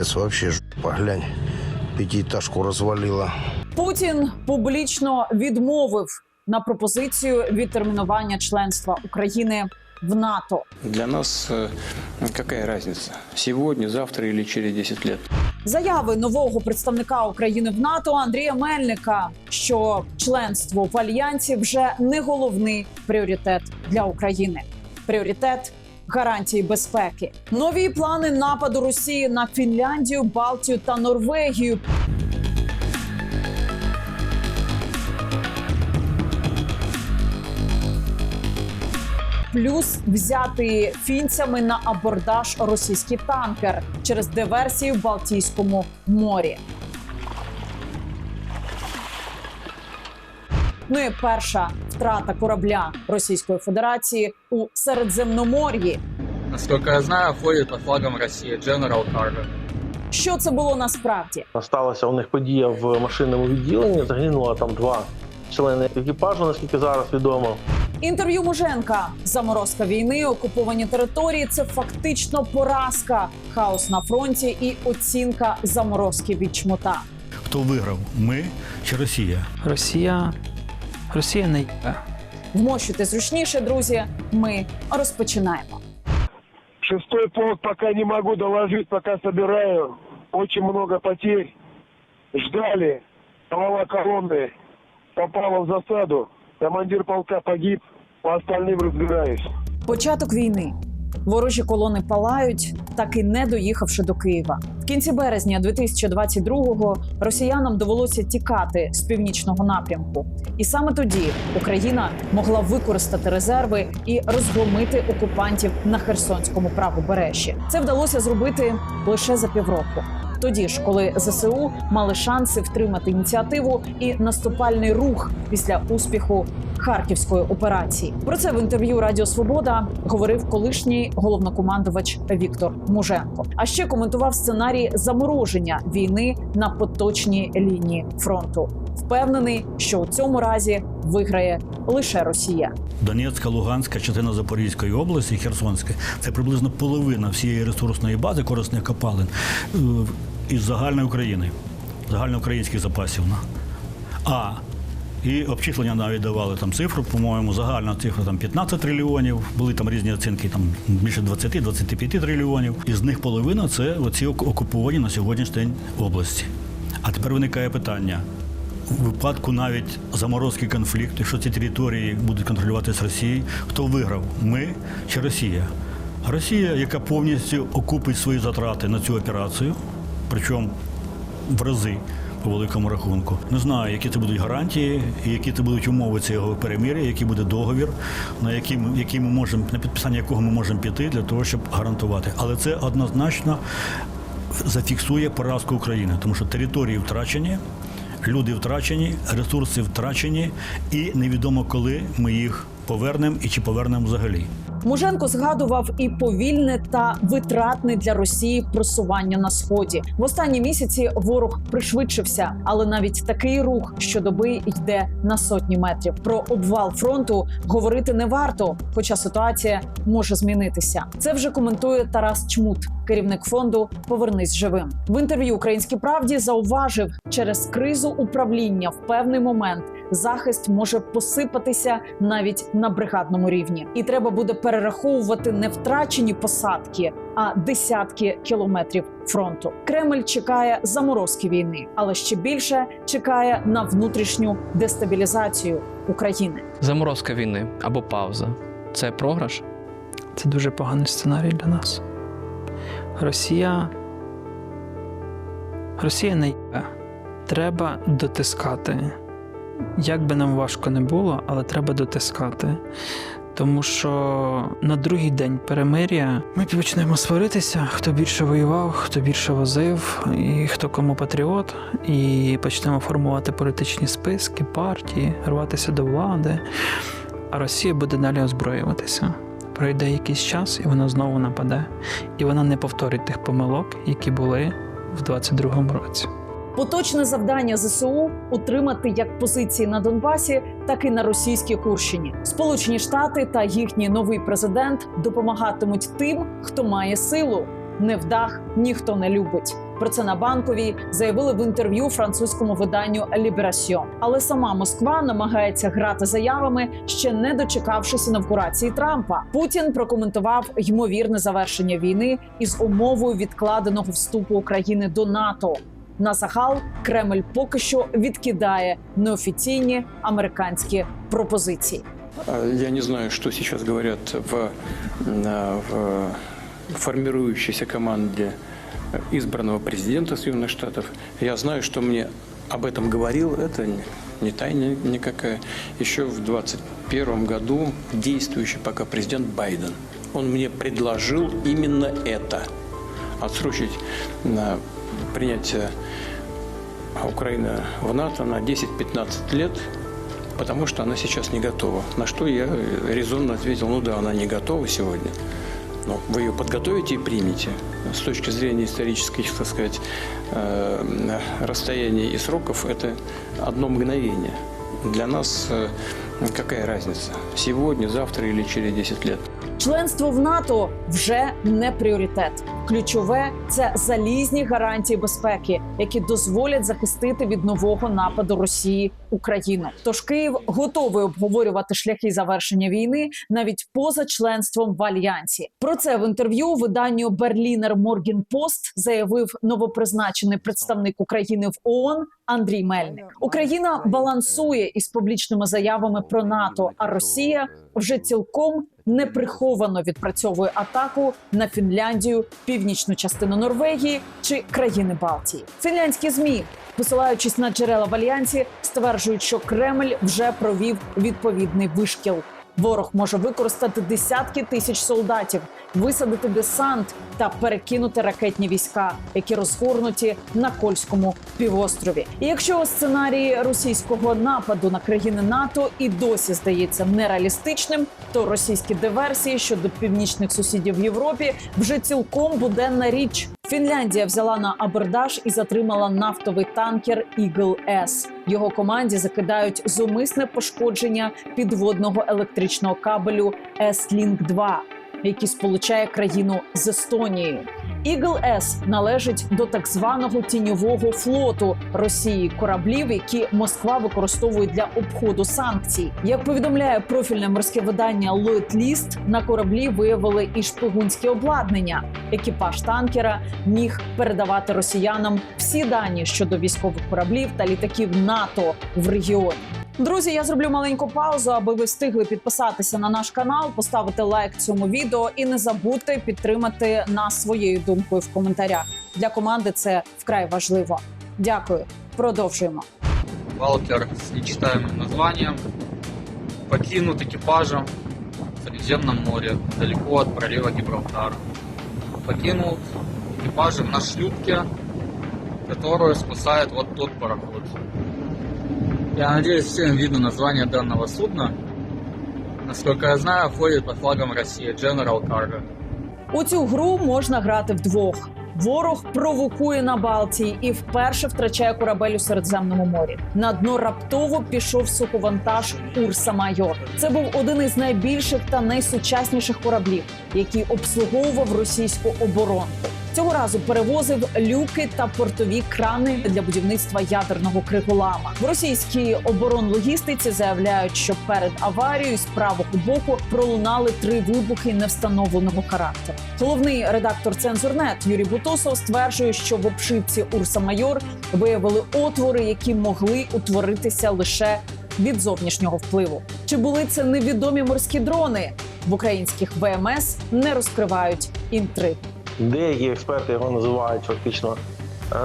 Это вообще ж, поглянь, пятиэтажку развалила. Путін публічно відмовив на пропозицію відтермінування членства України в НАТО. Для нас э, какая разница? Сегодня, завтра или через 10 лет? Заяви нового представника України в НАТО Андрія Мельника, що членство в альянсі вже не головний пріоритет для України. Пріоритет гарантії безпеки. Нові плани нападу Росії на Фінляндію, Балтію та Норвегію. Плюс взяти фінцями на абордаж російський танкер через диверсії в Балтійському морі. Ну і перша втрата корабля Російської Федерації у Середземномор'ї. Насколько я знаю, ходит под флагом России General Cargo. Що це було насправді? Сталася у них подія в машинному відділенні. Загинуло там два члени екіпажу, наскільки зараз відомо. Інтерв'ю Муженка заморозка війни, окуповані території це фактично поразка, хаос на фронті і оцінка заморозки від чмута. Хто виграв? Ми чи Росія? Росія. Росія не є. Вмощуйте зручніше, друзі. Ми розпочинаємо. Шестой полк пока не могу доложить, пока собираю. Очень много потерь. Ждали. Голова колонны попала в засаду. Командир полка погиб. По остальным разбираюсь. Початок війни. Ворожі колони палають, так і не доїхавши до Києва. В кінці березня 2022-го росіянам довелося тікати з північного напрямку. І саме тоді Україна могла використати резерви і розгромити окупантів на Херсонському правобережжі. Це вдалося зробити лише за півроку. Тоді ж, коли ЗСУ мали шанси втримати ініціативу і наступальний рух після успіху харківської операції. Про це в інтерв'ю Радіо Свобода говорив колишній головнокомандувач Віктор Муженко. А ще коментував сценарій замороження війни на поточній лінії фронту. Впевнений, що у цьому разі виграє лише Росія. Донецька, Луганська, частина Запорізької області, Херсонська це приблизно половина всієї ресурсної бази корисних копалин е, із загальної України, загальноукраїнських запасів. А і обчислення навіть давали там цифру, по-моєму, загальна цифра там 15 трильйонів, були там різні оцінки, там більше 20-25 трильйонів. Із них половина це оці окуповані на сьогоднішній день області. А тепер виникає питання: у випадку навіть заморозки конфлікту, що ці території будуть контролюватися Росією, хто виграв? Ми чи Росія? Росія, яка повністю окупить свої затрати на цю операцію, причому в рази по великому рахунку. Не знаю, які це будуть гарантії, які це будуть умови цього перемир'я, який буде договір, на який, який ми можемо, на підписання якого ми можемо піти для того, щоб гарантувати. Але це однозначно зафіксує поразку України, тому що території втрачені, люди втрачені, ресурси втрачені, і невідомо коли ми їх повернемо і чи повернемо взагалі. Муженко згадував і повільне та витратне для Росії просування на сході. В останні місяці ворог пришвидшився, але навіть такий рух щодоби йде на сотні метрів. Про обвал фронту говорити не варто, хоча ситуація може змінитися. Це вже коментує Тарас Чмут, керівник фонду Повернись живим. В інтерв'ю Українській правді зауважив, через кризу управління в певний момент захист може посипатися навіть на бригадному рівні, і треба буде перераховувати не втрачені посадки, а десятки кілометрів фронту. Кремль чекає заморозки війни, але ще більше чекає на внутрішню дестабілізацію України. Заморозка війни або пауза це програш. Це дуже поганий сценарій для нас. Росія. Росія не є. Треба дотискати. Як би нам важко не було, але треба дотискати. Тому що на другий день перемир'я ми почнемо сваритися, хто більше воював, хто більше возив, і хто кому патріот, і почнемо формувати політичні списки, партії, рватися до влади. А Росія буде далі озброюватися. Пройде якийсь час, і вона знову нападе. І вона не повторить тих помилок, які були в 22-му році. Поточне завдання ЗСУ утримати як позиції на Донбасі, так і на російській Курщині. Сполучені Штати та їхній новий президент допомагатимуть тим, хто має силу. Невдах ніхто не любить. Про це на банковій заявили в інтерв'ю французькому виданню Libération. Але сама Москва намагається грати заявами, ще не дочекавшись інавгурації Трампа. Путін прокоментував ймовірне завершення війни із умовою відкладеного вступу України до НАТО На загал Кремль поки що відкидає неофіційні американські пропозиції. А, Я не знаю, что сейчас говорят в, на- в формирующейся команде избранного президента Соединенных Штатов. Я знаю, что мне об этом говорил, это не- не тайна никакая, еще в 2021 году действующий пока президент Байден. Он мне предложил именно это – отсрочить на принятие Украины в НАТО на 10-15 лет, потому что она сейчас не готова. На что я резонно ответил, ну да, она не готова сегодня. Но вы ее подготовите и примете. С точки зрения исторических, так сказать, э, расстояний и сроков, это одно мгновение. Для нас э, какая разница? Сегодня, завтра или через 10 лет? Членство в НАТО вже не пріоритет. Ключове це залізні гарантії безпеки, які дозволять захистити від нового нападу Росії Україну. Тож Київ готовий обговорювати шляхи завершення війни навіть поза членством в альянсі. Про це в інтерв'ю виданню Берлінер Морген Пост заявив новопризначений представник України в ООН Андрій Мельник. Україна балансує із публічними заявами про НАТО, а Росія вже цілком неприховано відпрацьовує атаку на Фінляндію, північну частину Норвегії чи країни Балтії. Фінляндські змі, посилаючись на джерела в альянсі, стверджують, що Кремль вже провів відповідний вишкіл. Ворог може використати десятки тисяч солдатів, висадити десант та перекинути ракетні війська, які розгорнуті на Кольському півострові. І якщо сценарій російського нападу на країни НАТО і досі здається нереалістичним, то російські диверсії щодо північних сусідів в Європі вже цілком буденна річ. Фінляндія взяла на абордаж і затримала нафтовий танкер Eagle S. Його команді закидають зумисне пошкодження підводного електричного кабелю S-Link 2 який сполучає країну з Естонією. Eagle S належить до так званого тіньового флоту Росії кораблів, які Москва використовує для обходу санкцій. Як повідомляє профільне морське видання Lloyd List, на кораблі виявили і шпигунське обладнання. Екіпаж танкера міг передавати росіянам всі дані щодо військових кораблів та літаків НАТО в регіоні. Друзі, я зроблю маленьку паузу, аби ви встигли підписатися на наш канал, поставити лайк цьому відео і не забудьте підтримати нас своєю думкою в коментарях. Для команди це вкрай важливо. Дякую. Продовжуємо. Валкер с нечитаемым названием покинут экипажем в Средиземном море, далеко от пролива Гибралтар. Покинут экипажем на шлюпке, которую спасает вот тот пароход. Я надеюсь, всем видно название данного судна. Насколько я знаю, ходит под флагом России General Cargo. У цю гру можна грати вдвох. Ворог провокує на Балтії і вперше втрачає корабель у Середземному морі. На дно раптово пішов суховантаж Урса Майор. Це був один із найбільших та найсучасніших кораблів, який обслуговував російську оборонку. Цього разу перевозив люки та портові крани для будівництва ядерного криголама. В російській оборонлогістиці заявляють, що перед аварією з правого боку пролунали три вибухи невстановленого характеру. Головний редактор цензурнет Юрій Бутусов стверджує, що в обшивці Урса Майор виявили отвори, які могли утворитися лише від зовнішнього впливу. Чи були це невідомі морські дрони? В українських ВМС не розкривають інтриг. Деякі експерти його називають фактично е,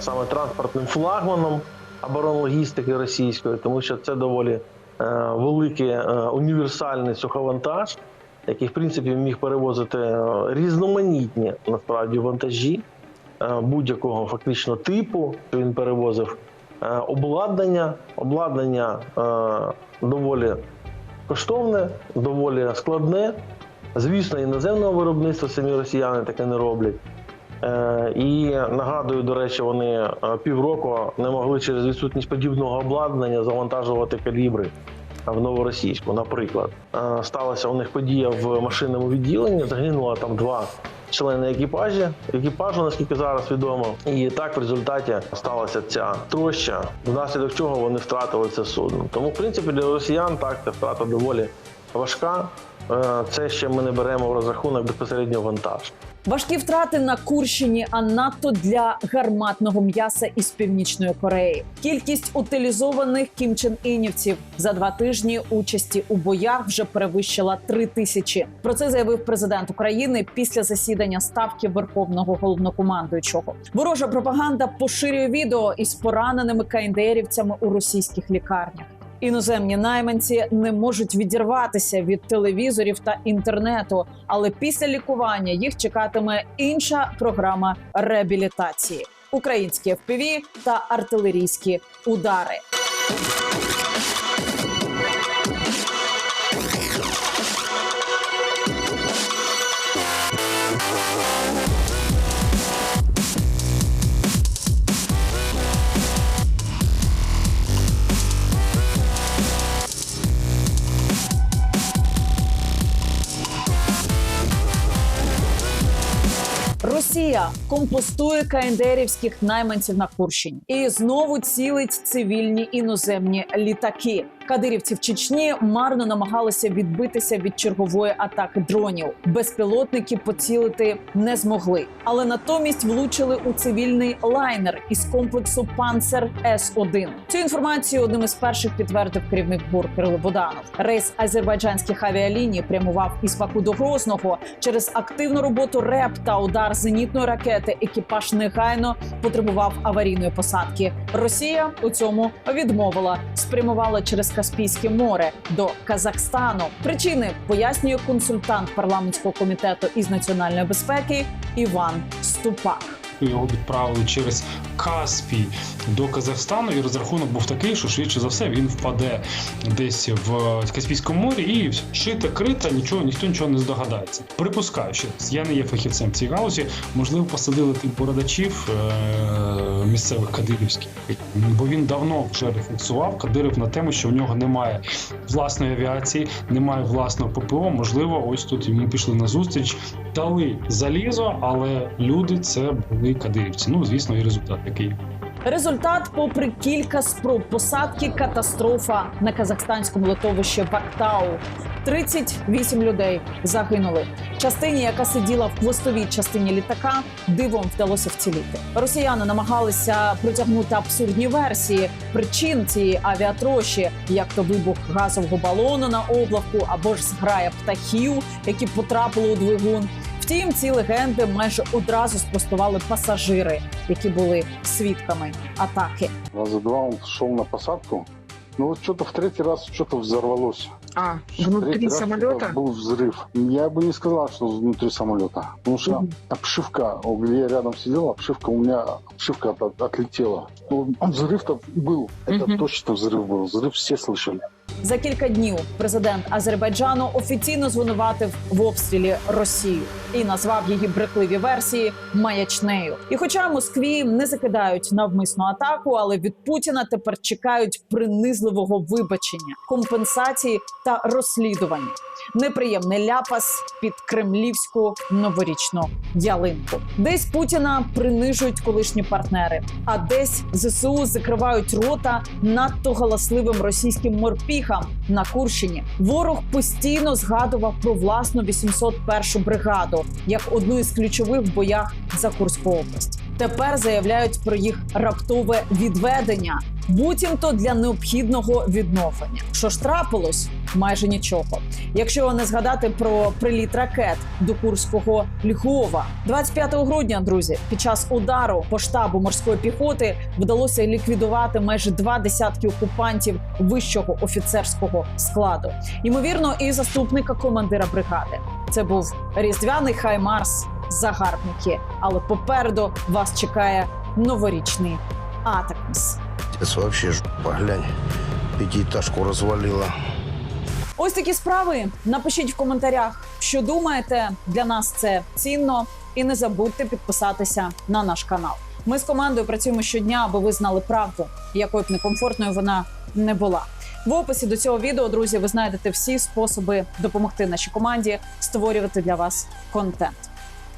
саме транспортним флагманом оборонлогістики російської, тому що це доволі е, великий е, універсальний суховантаж, який в принципі міг перевозити е, різноманітні насправді вантажі е, будь-якого фактично типу. Він перевозив е, обладнання, обладнання е, доволі коштовне, доволі складне. Звісно, іноземного виробництва самі росіяни таке не роблять. Е, і нагадую, до речі, вони е, півроку не могли через відсутність подібного обладнання завантажувати калібри в новоросійську. Наприклад, Е, сталася у них подія в машинному відділенні. Загинуло там два члени екіпажі, екіпажу, наскільки зараз відомо. І так в результаті сталася ця троща, внаслідок чого вони втратили це судно. Тому, в принципі, для росіян так ця втрата доволі важка. Е, Це ще ми не беремо в розрахунок безпосередньо вантаж. Важкі втрати на Курщині, а надто для гарматного м'яса із північної Кореї. Кількість утилізованих кімчен-інівців за два тижні участі у боях вже перевищила три тисячі. Про це заявив президент України після засідання ставки Верховного головнокомандуючого. Ворожа пропаганда поширює відео із пораненими КНДРівцями у російських лікарнях. Іноземні найманці не можуть відірватися від телевізорів та інтернету, але після лікування їх чекатиме інша програма реабілітації: українські FPV та артилерійські удари. Росія компостує каендерівських найманців на Курщині і знову цілить цивільні іноземні літаки. Кадирівці в Чечні марно намагалися відбитися від чергової атаки дронів. Безпілотники поцілити не змогли, але натомість влучили у цивільний лайнер із комплексу Панцер С 1 Цю інформацію одним із перших підтвердив керівник ГУР Кирило Боданов. Рейс азербайджанських авіаліній прямував із Баку до Грозного через активну роботу РЕП та удар зенітної ракети. Екіпаж негайно потребував аварійної посадки. Росія у цьому відмовила, спрямувала через Каспійське море до Казахстану. Причини пояснює консультант парламентського комітету із національної безпеки Іван Ступак. Його відправили через Каспій до Казахстану, і розрахунок був такий, що швидше за все він впаде десь в Каспійському морі і шита крита, нічого ніхто нічого не здогадається. Припускаю, що я не є фахівцем в цій галузі. Можливо, посадили тих бородачів е- місцевих кадирівських, бо він давно вже рефлексував Кадиров на тему, що в нього немає власної авіації, немає власного ППО. Можливо, ось тут йому пішли на зустріч, дали залізо, але люди це були кадирівці. Ну звісно, і результат такий. Результат, попри кілька спроб посадки, катастрофа на казахстанському литовищі Бактау. 38 людей загинули. Частині, яка сиділа в хвостовій частині літака, дивом вдалося вціліти. Росіяни намагалися протягнути абсурдні версії причин цієї авіатрощі, як то вибух газового балону на облавку або ж зграя птахів, які потрапили у двигун. Втім, ці легенди майже одразу спростували пасажири, які були свідками атаки. Раза два он шел на посадку. Ну вот что-то в третий раз что-то взорвалось. А, Третий внутри раз самолета? Был взрыв. Я бы не сказал, что внутри самолета. Потому что Мгм. обшивка, о, где я рядом сидел, обшивка у меня обшивка от- от- отлетела. Ну, взрыв-то был. Это Мгм. точно взрыв был. Взрыв все слышали. За кілька днів президент Азербайджану офіційно звинуватив в обстрілі Росію і назвав її брехливі версії маячнею. І хоча Москві не закидають навмисну атаку, але від Путіна тепер чекають принизливого вибачення, компенсації та розслідування. Неприємний ляпас під кремлівську новорічну ялинку. Десь Путіна принижують колишні партнери, а десь ЗСУ закривають рота надто галасливим російським морпіхам на Курщині. Ворог постійно згадував про власну 801 бригаду як одну із ключових боях за Курську область. Тепер заявляють про їх раптове відведення, буцімто для необхідного відновлення. Що ж трапилось? Майже нічого. Якщо не згадати про приліт ракет до Курського Львова, 25 грудня, друзі, під час удару по штабу морської піхоти вдалося ліквідувати майже два десятки окупантів вищого офіцерського складу. Ймовірно, і заступника командира бригади. Це був різдвяний хаймарс загарбники. Але попереду вас чекає новорічний атакмс. Это вообще жопа, глянь. Пятиэтажку развалила. Ось такі справи. Напишіть в коментарях, що думаєте. Для нас це цінно. І не забудьте підписатися на наш канал. Ми з командою працюємо щодня, аби ви знали правду, якою б некомфортною вона не була. В описі до цього відео, друзі, ви знайдете всі способи допомогти нашій команді створювати для вас контент.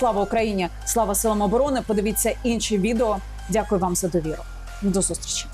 Слава Україні! Слава силам оборони! Подивіться інші відео. Дякую вам за довіру. До зустрічі.